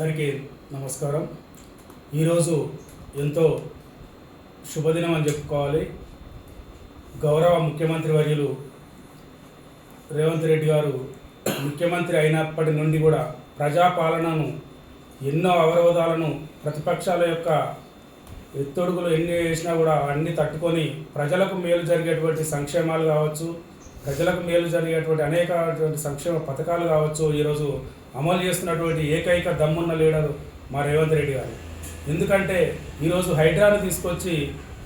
అందరికీ నమస్కారం. ఈరోజు ఎంతో శుభదినం అని చెప్పుకోవాలి. గౌరవ ముఖ్యమంత్రి వర్యులు రేవంత్ రెడ్డి గారు ముఖ్యమంత్రి అయినప్పటి నుండి కూడా ప్రజాపాలనను ఎన్నో అవరోధాలను ప్రతిపక్షాల యొక్క ఎత్తొడుగులు ఎన్ని వేసినా కూడా అన్ని తట్టుకొని ప్రజలకు మేలు జరిగేటువంటి సంక్షేమాలు కావచ్చు ప్రజలకు మేలు జరిగేటువంటి అనేకటువంటి సంక్షేమ పథకాలు కావచ్చు ఈరోజు అమలు చేస్తున్నటువంటి ఏకైక దమ్మున్న లీడరు మా రేవంత్ రెడ్డి గారు. ఎందుకంటే ఈరోజు హైడ్రాను తీసుకొచ్చి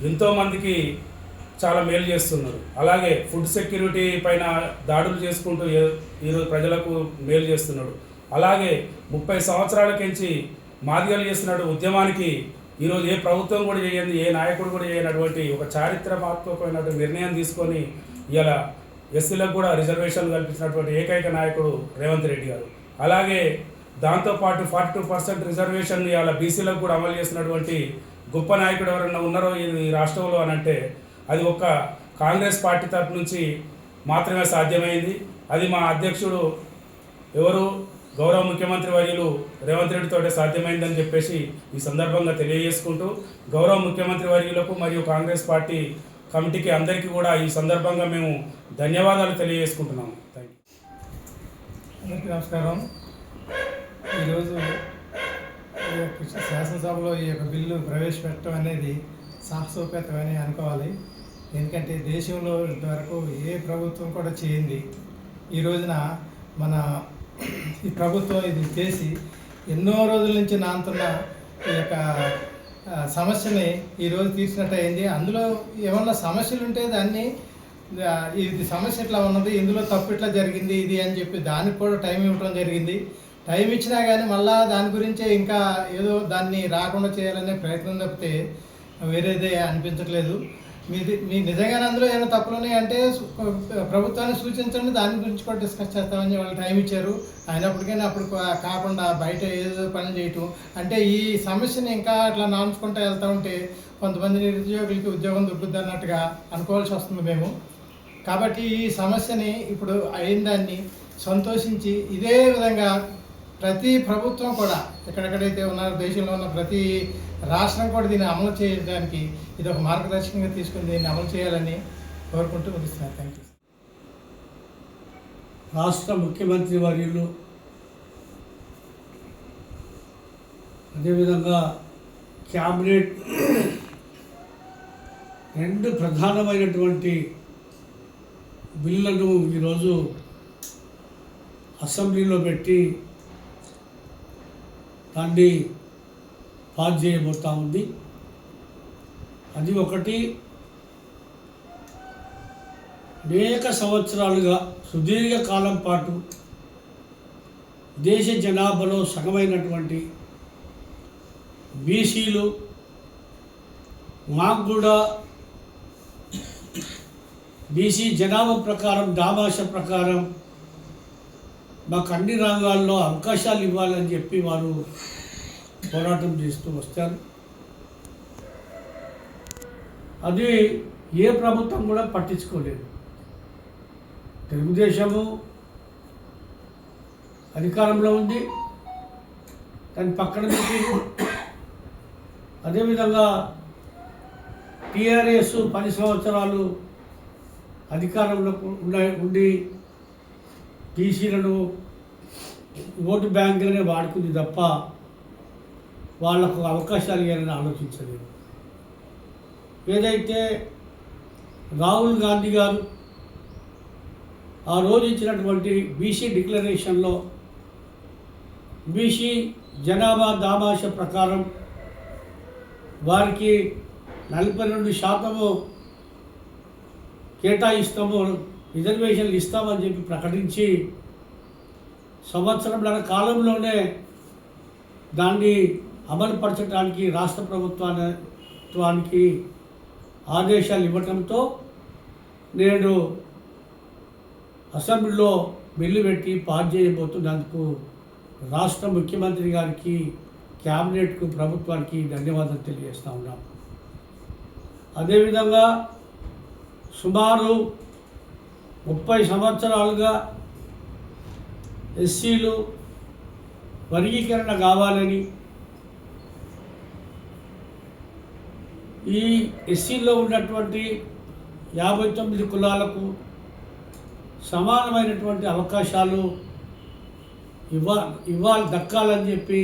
ఎంతోమందికి చాలా మేలు చేస్తున్నారు. అలాగే ఫుడ్ సెక్యూరిటీ పైన దాడులు చేసుకుంటూ ఈరోజు ప్రజలకు మేలు చేస్తున్నాడు అలాగే ముప్పై సంవత్సరాలకించి మాదిగలు చేస్తున్నటువంటి ఉద్యమానికి ఈరోజు ఏ ప్రభుత్వం కూడా చేయండి ఏ నాయకుడు కూడా చేయనటువంటి ఒక చారిత్రాత్మకమైనటువంటి నిర్ణయం తీసుకొని ఇలా ఎస్సీలకు కూడా రిజర్వేషన్ కల్పించినటువంటి ఏకైక నాయకుడు రేవంత్ రెడ్డి గారు. అలాగే దాంతోపాటు ఫార్టీ టూ పర్సెంట్ రిజర్వేషన్ ఇవాళ బీసీలకు కూడా అమలు చేసినటువంటి గొప్ప నాయకుడు ఎవరైనా ఉన్నారో ఈ రాష్ట్రంలో అని అంటే అది ఒక్క కాంగ్రెస్ పార్టీ తరపు నుంచి మాత్రమే సాధ్యమైంది. అది మా అధ్యక్షుడు ఎవరు? గౌరవ ముఖ్యమంత్రి వర్యులు రేవంత్ రెడ్డితోటే సాధ్యమైందని చెప్పేసి ఈ సందర్భంగా తెలియజేసుకుంటూ గౌరవ ముఖ్యమంత్రి వర్యులకు మరియు కాంగ్రెస్ పార్టీ కమిటీకి అందరికీ కూడా ఈ సందర్భంగా మేము ధన్యవాదాలు తెలియజేసుకుంటున్నాము. థ్యాంక్ యూ అందరికీ నమస్కారం. ఈరోజు ఈ యొక్క శాసనసభలో ఈ యొక్క బిల్లు ప్రవేశపెట్టడం అనేది సాహసోపేతమని అనుకోవాలి. ఎందుకంటే దేశంలో ఇంతవరకు ఏ ప్రభుత్వం కూడా చేయింది ఈ రోజున మన ఈ ప్రభుత్వం ఇది చేసి ఎన్నో రోజుల నుంచి నాంతున్న ఈ యొక్క సమస్యని ఈరోజు తీసినట్టు అయింది అందులో ఏమన్నా సమస్యలు ఉంటే దాన్ని ఇది సమస్య ఇట్లా ఉన్నది ఇందులో తప్పు ఇట్లా జరిగింది ఇది అని చెప్పి దానికి కూడా టైం ఇవ్వడం జరిగింది. టైం ఇచ్చినా కానీ మళ్ళా దాని గురించే ఇంకా ఏదో దాన్ని రాకుండా చేయాలనే ప్రయత్నం తప్పితే వేరేదే అనిపించట్లేదు. మీది మీ నిజంగానే అందులో ఏమైనా తప్పులు అంటే ప్రభుత్వాన్ని సూచించండి దాని గురించి కూడా డిస్కస్ చేస్తామని వాళ్ళు టైం ఇచ్చారు. అయినప్పటికైనా అప్పుడు కాకుండా బయట ఏదో పని చేయటం. అంటే ఈ సమస్యని ఇంకా అట్లా నాంచుకుంటూ వెళ్తూ ఉంటే కొంతమంది నిరుద్యోగులకి ఉద్యోగం దొరుకుద్ది అన్నట్టుగా అనుకోవాల్సి వస్తుంది మేము. కాబట్టి ఈ సమస్యని ఇప్పుడు అయిన దాన్ని సంతోషించి ఇదే విధంగా ప్రతి ప్రభుత్వం కూడా ఎక్కడెక్కడైతే ఉన్నారో దేశంలో ఉన్న ప్రతి రాష్ట్రం కూడా దీన్ని అమలు చేయడానికి ఇది ఒక మార్గదర్శకంగా తీసుకుని దీన్ని అమలు చేయాలని కోరుకుంటూ ముగిస్తున్నాను థ్యాంక్ యూ రాష్ట్ర ముఖ్యమంత్రి వర్యులు అదేవిధంగా క్యాబినెట్ రెండు ప్రధానమైనటువంటి బిల్లులను ఈరోజు అసెంబ్లీలో పెట్టి దాన్ని పాస్ చేయబోతా ఉంది. అది ఒకటి. అనేక సంవత్సరాలుగా సుదీర్ఘ కాలం పాటు దేశ జనాభాలో సగమైనటువంటి బీసీలు మాకు కూడా బీసీ జనాభా ప్రకారం దామాష ప్రకారం మాకు అన్ని రంగాల్లో అవకాశాలు ఇవ్వాలని చెప్పి వారు పోరాటం చేస్తూ వస్తారు. అది ఏ ప్రభుత్వం కూడా పట్టించుకోలేదు. తెలుగుదేశము అధికారంలో ఉంది. దాని పక్కన పెట్టి అదేవిధంగా టీఆర్ఎస్ పది సంవత్సరాలు అధికారంలో ఉన్న ఉండి బీసీలను ఓటు బ్యాంకులనే వాడుకుంది తప్ప వాళ్ళకు అవకాశాలు ఇవ్వాలని ఆలోచించలేదు. ఏదైతే రాహుల్ గాంధీ గారు ఆ రోజు ఇచ్చినటువంటి బీసీ డిక్లరేషన్లో బీసీ జనాభా దామాష ప్రకారం వారికి నలభై రెండు శాతము కేటాయిస్తాము రిజర్వేషన్లు ఇస్తామని చెప్పి ప్రకటించి సంవత్సరంన్నర కాలంలోనే దాన్ని అమలుపరచడానికి రాష్ట్ర ప్రభుత్వానికి ఆదేశాలు ఇవ్వటంతో నేను అసెంబ్లీలో బిల్లు పెట్టి పాస్ చేయబోతున్నందుకు రాష్ట్ర ముఖ్యమంత్రి గారికి క్యాబినెట్కు ప్రభుత్వానికి ధన్యవాదాలు తెలియజేస్తా ఉన్నాం. అదేవిధంగా సుమారు ముప్పై సంవత్సరాలుగా ఎస్సీలు వర్గీకరణ కావాలని ఈ ఎస్సీలో ఉన్నటువంటి యాభై తొమ్మిది కులాలకు సమానమైనటువంటి అవకాశాలు ఇవ్వ ఇవ్వాలి దక్కాలని చెప్పి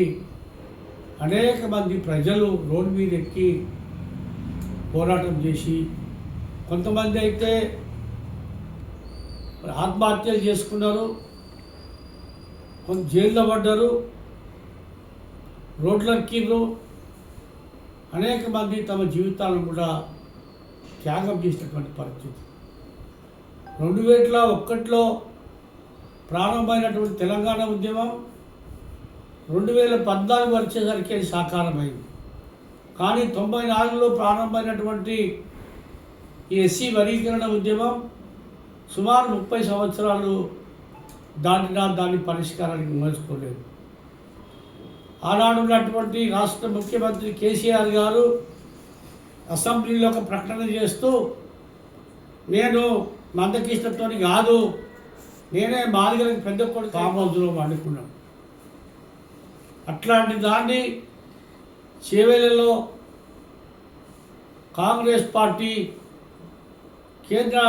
అనేక మంది ప్రజలు రోడ్డు మీద ఎక్కి పోరాటం చేసి కొంతమంది అయితే ఆత్మహత్యలు చేసుకున్నారు కొంత జైల్లో పడ్డారు రోడ్లు ఎక్కిర్రు అనేక మంది తమ జీవితాలను కూడా త్యాగం చేసినటువంటి పరిస్థితి. రెండు వేల ఒక్కట్లో ప్రారంభమైనటువంటి తెలంగాణ ఉద్యమం రెండు వేల పద్నాలుగు వచ్చేసరికి అది సాకారమైంది. కానీ తొంభై నాలుగులో ప్రారంభమైనటువంటి ఈ ఎస్సీ వర్గీకరణ ఉద్యమం సుమారు ముప్పై సంవత్సరాలు దాటినా దాని పరిష్కారానికి మోసుకోలేదు. ఆనాడు ఉన్నటువంటి రాష్ట్ర ముఖ్యమంత్రి కేసీఆర్ గారు అసెంబ్లీలో ఒక ప్రకటన చేస్తూ నేను మందకృష్ణతో కాదు నేనే మాదిగలకు పెద్ద కొడుకు ఫామ్ వండుకున్నాను అట్లాంటి దాన్ని చేవేలలో కాంగ్రెస్ పార్టీ కేంద్ర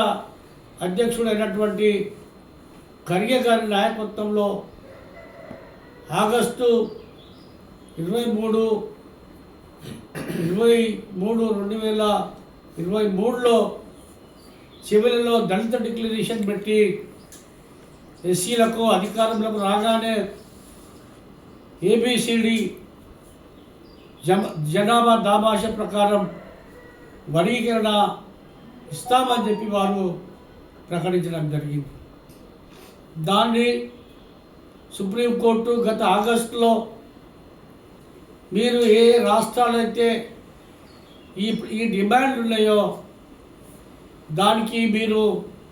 అధ్యక్షుడైనటువంటి ఖర్గే గారి నాయకత్వంలో ఆగస్టు ఇరవై మూడు ఇరవై మూడు రెండు వేల ఇరవై మూడులో చివరిలో దళిత డిక్లరేషన్ పెట్టి ఎస్సీలకు అధికారంలోకి రాగానే ఏబిసిడి జమ జనాభా దాభాష ప్రకారం వర్గీకరణ ఇస్తామని చెప్పి వారు ప్రకటించడం జరిగింది. దాన్ని సుప్రీంకోర్టు గత ఆగస్టులో మీరు ఏ రాష్ట్రాలైతే ఈ ఈ డిమాండ్లు ఉన్నాయో దానికి మీరు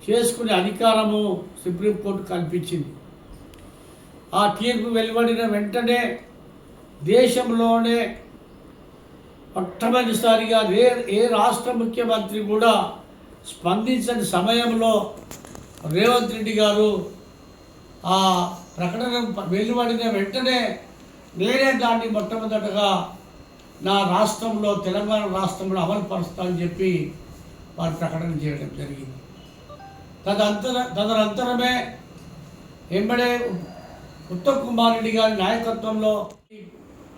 చేసుకునే అధికారము సుప్రీంకోర్టు కల్పించింది. ఆ తీర్పు వెలువడిన వెంటనే దేశంలోనే మొట్టమొదటిసారిగా ఏ ఏ రాష్ట్ర ముఖ్యమంత్రి కూడా స్పందించని సమయంలో రేవంత్ రెడ్డి గారు ఆ ప్రకటన వెలువడిన వెంటనే నేనే దాన్ని మొట్టమొదటగా నా రాష్ట్రంలో తెలంగాణ రాష్ట్రంలో అమలు పరుస్తానని చెప్పి వారు ప్రకటన చేయడం జరిగింది. తదంతర తదనంతరమే ఎంబడే ఉత్తమ్ కుమార్ రెడ్డి గారి నాయకత్వంలో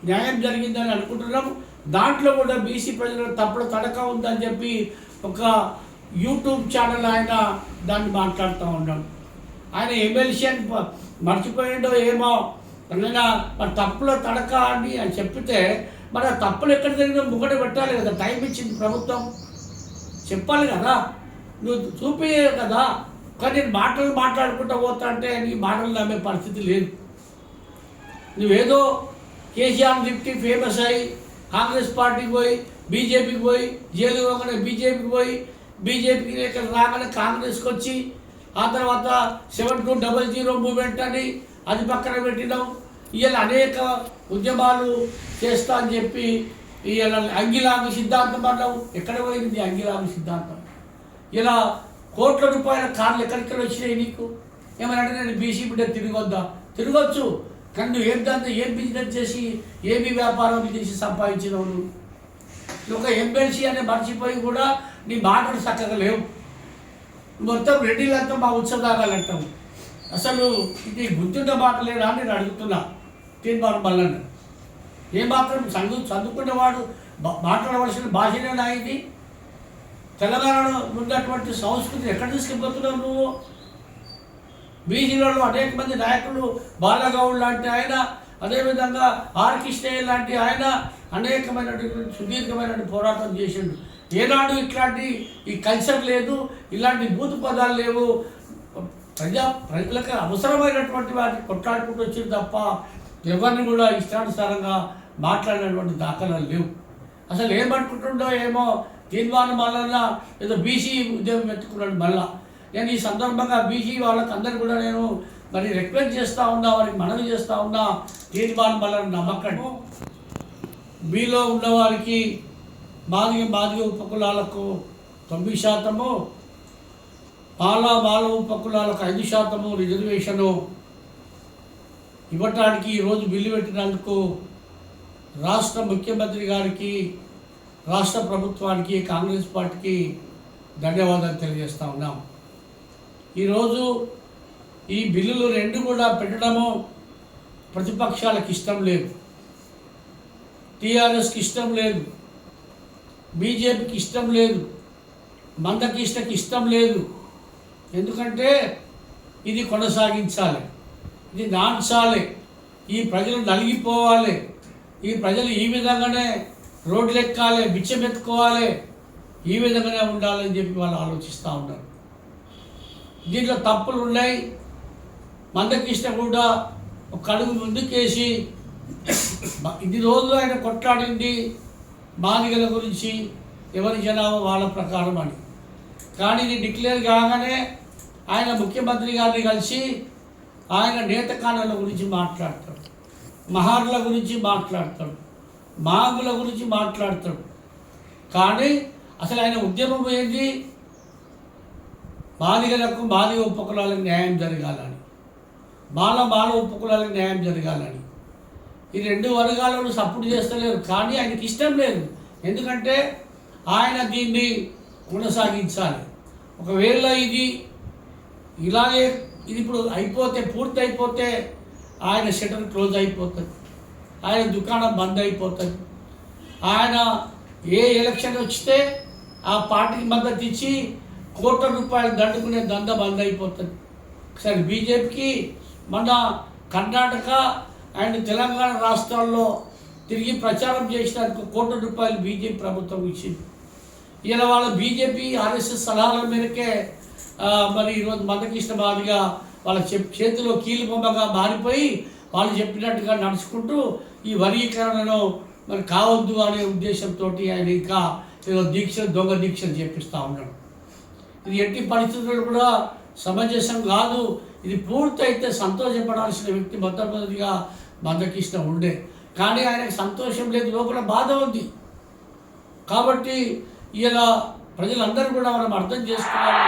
న్యాయం జరిగిందని అనుకుంటున్నాం దాంట్లో కూడా బీసీ ప్రజలకు తప్పుడు తడక ఉందని చెప్పి ఒక యూట్యూబ్ ఛానల్ ఆయన దాన్ని మాట్లాడుతూ ఉన్నాడు. ఆయన ఎమ్మెల్సీ అని మర్చిపోయిండో ఏమో అయినా మరి తప్పులో తడక అని అని చెప్పితే మరి ఆ తప్పులు ఎక్కడ జరిగిందో ముగట పెట్టాలి కదా టైం ఇచ్చింది ప్రభుత్వం. చెప్పాలి కదా. నువ్వు చూపించే కదా. కానీ నేను మాటలు మాట్లాడుకుంటూ పోతా అంటే నీ మాటలు నమ్మే పరిస్థితి లేదు. నువ్వేదో కేసీఆర్ లిఫ్టీ ఫేమస్ అయ్యి కాంగ్రెస్ పార్టీకి పోయి బీజేపీకి పోయి జైలు పోగానే బీజేపీకి పోయి బీజేపీకి ఇక్కడ రాగానే కాంగ్రెస్కి వచ్చి ఆ తర్వాత seven two double zero moment అని అది పక్కన పెట్టినాం. ఇలా అనేక ఉద్యమాలు చేస్తా అని చెప్పి ఇలా అంగిలాగు సిద్ధాంతం అన్నావు ఎక్కడ పోయింది అంగిలాగు సిద్ధాంతం? ఇలా కోట్ల రూపాయల కార్లు ఎక్కడిక్కడ వచ్చినాయి నీకు? ఏమన్నా నేను బీసీ బిడ్డ తిరగొద్దా? తిరగొచ్చు. కానీ నువ్వు ఏం దాంతో ఏం బిజినెస్ చేసి ఏమి వ్యాపారం చేసి సంపాదించినావు ఒక ఎమ్మెల్సీ అనే మర్చిపోయి కూడా నీ మాటలు చక్కగా లేవు. మొత్తం రెడ్డిలంతా మా ఉత్సవాలంటావు అసలు ఇది గుర్తుండే మాట లేదా అని నేను అడుగుతున్నా. తీర్మానం మల్లన్న. ఏమాత్రం చదువు చదువుకున్నవాడు మాట్లాడవలసిన భాషనేనా ఇది. తెలంగాణలో ఉన్నటువంటి సంస్కృతి ఎక్కడ తీసుకెళ్ళిపోతున్నావు నువ్వు? బీసీలలో అనేక మంది నాయకులు బాలగౌడ్ లాంటి ఆయన అదేవిధంగా ఆర్ కృష్ణయ్య లాంటి ఆయన అనేకమైనటువంటి సుదీర్ఘమైనటువంటి పోరాటం చేసిండు. ఏనాడు ఇట్లాంటి ఈ కల్చర్ లేదు ఇలాంటి బూతు పదాలు లేవు. ప్రజా ప్రజలకు అవసరమైనటువంటి వాటిని కొట్లాడుకుంటూ వచ్చింది తప్ప ఎవరిని కూడా ఇష్టానుసారంగా మాట్లాడినటువంటి దాఖలాలు లేవు. అసలు ఏమనుకుంటుండో ఏమో తీర్మానం వలన ఏదో బీసీ ఉద్యమం ఎత్తుకున్నాడు మళ్ళా. నేను ఈ సందర్భంగా బీసీ వాళ్ళకి అందరు కూడా నేను మరి రిక్వెస్ట్ చేస్తూ ఉన్నా వారికి మనవి చేస్తూ ఉన్నా తీర్మానం వలన నమ్మకం మీలో ఉన్నవారికి మాదిగ మాదిగ ఉపకులాలకు తొమ్మిది శాతము బాల బాల ఉపకులాలకు ఐదు శాతము రిజర్వేషను ఇవ్వటానికి ఈరోజు బిల్లు పెట్టినందుకు రాష్ట్ర ముఖ్యమంత్రి గారికి రాష్ట్ర ప్రభుత్వానికి కాంగ్రెస్ పార్టీకి ధన్యవాదాలు తెలియజేస్తా ఉన్నాం. ఈరోజు ఈ బిల్లులు రెండు కూడా పెట్టడము ప్రతిపక్షాలకు ఇష్టం లేదు. టీఆర్ఎస్కి ఇష్టం లేదు. బీజేపీకి ఇష్టం లేదు. మందకిష్టకి ఇష్టం లేదు. ఎందుకంటే ఇది కొనసాగించాలి. ఇది నాంచాలి. ఈ ప్రజలు నలిగిపోవాలి. ఈ ప్రజలు ఈ విధంగానే రోడ్లు ఎక్కాలి బిచ్చమెత్తుకోవాలి. ఈ విధంగానే ఉండాలని చెప్పి వాళ్ళు ఆలోచిస్తూ ఉన్నారు. దీంట్లో తప్పులు ఉన్నాయి మందకృష్ణ కూడా ఒక అడుగు ముందుకేసి ఇన్ని రోజులు ఆయన కొట్లాడింది. మాదిగల గురించి ఎవరి జనాభా వాళ్ళ ప్రకారం అని. కానీ ఇది డిక్లేర్ కాగానే ఆయన ముఖ్యమంత్రి గారిని కలిసి ఆయన నేతకాణాల గురించి మాట్లాడతాడు. మహార్ల గురించి మాట్లాడతాడు. మాగుల గురించి మాట్లాడతాడు. కానీ అసలు ఆయన ఉద్యమం ఏంటి మాదిగలకు మాదిగ ఉపకులాలకు న్యాయం జరగాలని. బాల బాల ఉపకులాలకు న్యాయం జరగాలని. ఈ రెండు వర్గాలను సపోర్ట్ చేస్తలేరు కానీ ఆయనకి ఇష్టం లేదు. ఎందుకంటే ఆయన దీన్ని కొనసాగించాలి. ఒకవేళ ఇది ఇలాగే ఇది ఇప్పుడు అయిపోతే పూర్తి అయిపోతే ఆయన షటర్ క్లోజ్ అయిపోతుంది. ఆయన దుకాణం బంద్ అయిపోతుంది. ఆయన ఏ ఎలక్షన్ వచ్చితే ఆ పార్టీకి మద్దతు ఇచ్చి కోట్ల రూపాయలు దండుకునే దంద బంద్ అయిపోతుంది. సరే బీజేపీకి మన కర్ణాటక అండ్ తెలంగాణ రాష్ట్రాల్లో తిరిగి ప్రచారం చేసినందుకు కోట్ల రూపాయలు బీజేపీ ప్రభుత్వం ఇచ్చింది. ఇలా వాళ్ళ బీజేపీ ఆర్ఎస్ఎస్ సలహాల మేరకే మరి ఈరోజు మందకృష్ణ బాధిగా వాళ్ళ చెప్ చేతిలో కీలు బొమ్మగా మారిపోయి వాళ్ళు చెప్పినట్టుగా నడుచుకుంటూ ఈ వర్గీకరణను మరి కావద్దు అనే ఉద్దేశంతో ఆయన ఇంకా ఏదో దీక్ష దొంగ దీక్షలు చేపిస్తూ ఉన్నాడు. ఇది ఎట్టి పరిస్థితుల్లో కూడా సమంజసం కాదు. ఇది పూర్తయితే సంతోషపడాల్సిన వ్యక్తి మొట్టమొదటిగా మందకృష్ణ ఉండే. కానీ ఆయనకు సంతోషం లేదు లోపల బాధ ఉంది. కాబట్టి ఇలా ప్రజలందరూ కూడా మనం అర్థం చేసుకోవాలి.